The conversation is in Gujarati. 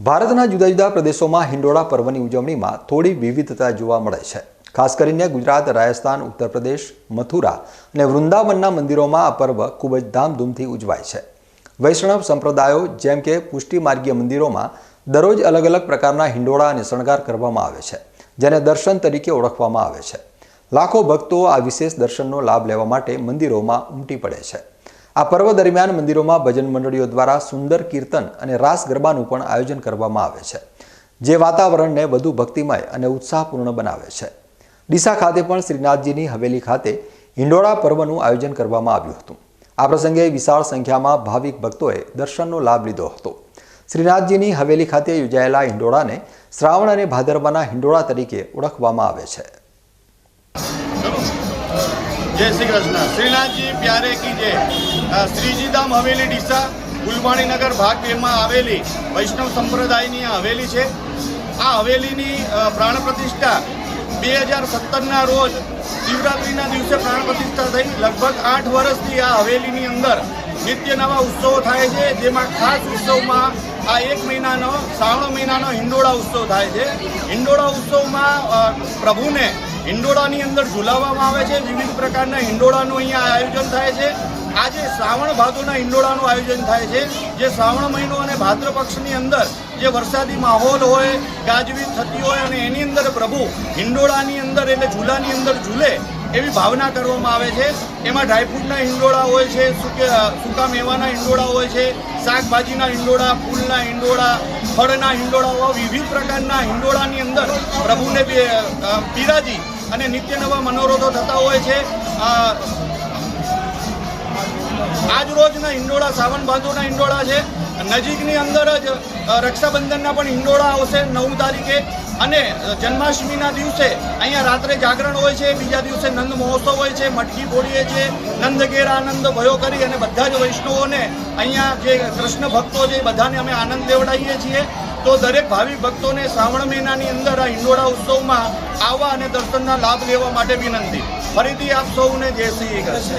ભારતના જુદા જુદા પ્રદેશોમાં હિંડોળા પર્વની ઉજવણીમાં થોડી વિવિધતા જોવા મળે છે. ખાસ કરીને ગુજરાત, રાજસ્થાન ઉત્તર પ્રદેશ મથુરા અને વૃંદાવનના મંદિરોમાં આ પર્વ ખૂબ જ ધામધૂમથી ઉજવાય છે. વૈષ્ણવ સંપ્રદાયો જેમ કે પુષ્ટિમાર્ગીય મંદિરોમાં દરરોજ અલગ અલગ પ્રકારના હિંડોળા અને શણગાર કરવામાં આવે છે, જેને દર્શન તરીકે ઓળખવામાં આવે છે. લાખો ભક્તો આ વિશેષ દર્શનનો લાભ લેવા માટે મંદિરોમાં ઉમટી પડે છે. આ પર્વ દરમિયાન મંદિરોમાં ભજન મંડળીઓ દ્વારા સુંદર કીર્તન અને રાસ ગરબાનું પણ આયોજન કરવામાં આવે છે, જે વાતાવરણને વધુ ભક્તિમય અને ઉત્સાહપૂર્ણ બનાવે છે. ડીસા ખાતે પણ શ્રીનાથજીની હવેલી ખાતે હિંડોળા પર્વનું આયોજન કરવામાં આવ્યું હતું. આ પ્રસંગે વિશાળ સંખ્યામાં ભાવિક ભક્તોએ દર્શનનો લાભ લીધો હતો. શ્રીનાથજીની હવેલી ખાતે યોજાયેલા હિંડોળાને શ્રાવણ અને ભાદરવાના હિંડોળા તરીકે ઓળખવામાં આવે છે. જય શ્રી કૃષ્ણ. શ્રીનાથજી, પ્યારે કી જય. શ્રીજીધામ હવેલી ડીસા ગુલબાણીનગર ભાગ બેમાં આવેલી વૈષ્ણવ સંપ્રદાયની આ હવેલી છે. આ હવેલીની પ્રાણ પ્રતિષ્ઠા બે હજાર સત્તરના રોજ શિવરાત્રિના દિવસે પ્રાણ પ્રતિષ્ઠા થઈ. લગભગ આઠ વર્ષથી આ હવેલીની અંદર નિત્ય નવા ઉત્સવો થાય છે, જેમાં ખાસ ઉત્સવમાં આ એક મહિનાનો, શ્રાવણ મહિનાનો હિંડોળા ઉત્સવ થાય છે. હિંડોળા ઉત્સવમાં પ્રભુને હિંડોળાની અંદર ઝુલાવવામાં આવે છે. વિવિધ પ્રકારના હિંડોળાનું અહીંયા આયોજન થાય છે. આજે શ્રાવણ ભાદુના હિંડોળાનું આયોજન થાય છે. જે શ્રાવણ મહિનો અને ભાદ્ર પક્ષની અંદર જે વરસાદી માહોલ હોય, ગાજવીજ થતી હોય અને એની અંદર પ્રભુ હિંડોળાની અંદર એટલે ઝૂલાની અંદર ઝૂલે એવી ભાવના કરવામાં આવે છે. એમાં ડ્રાયફ્રૂટના હિંડોળા હોય છે, સૂકે મેવાના હિંડોળા હોય છે શાકભાજીના હિંડોળા, ફૂલના હિંડોળા, ફળના હિંડોળા વિવિધ પ્રકારના હિંડોળાની અંદર પ્રભુને બિરાજી અને નિત્ય નવા મનોરથો થતા હોય છે. આજ રોજના હિંડોળા સાવન ભાદોના હિંડોળા છે. નજીકની અંદર જ રક્ષાબંધનના પણ હિંડોળા આવશે નવ તારીખે. અને જન્માષ્ટમીના દિવસે અહીંયા રાત્રે જાગરણ હોય છે, બીજા દિવસે નંદ મહોત્સવ હોય છે, મટકી બોલીએ છીએ, નંદ ઘેર આનંદ ભયો કરી અને બધા જ વૈષ્ણવોને અહીંયા જે કૃષ્ણ ભક્તો છે બધાને અમે આનંદ લેવડાવીએ છીએ. તો દરેક ભાવિક ભક્તોને શ્રાવણ મહિનાની અંદર આ હિંડોળા ઉત્સવમાં આવવા અને દર્શનના લાભ લેવા માટે વિનંતી. ફરીથી આપ સૌને જય શ્રી કૃષ્ણ.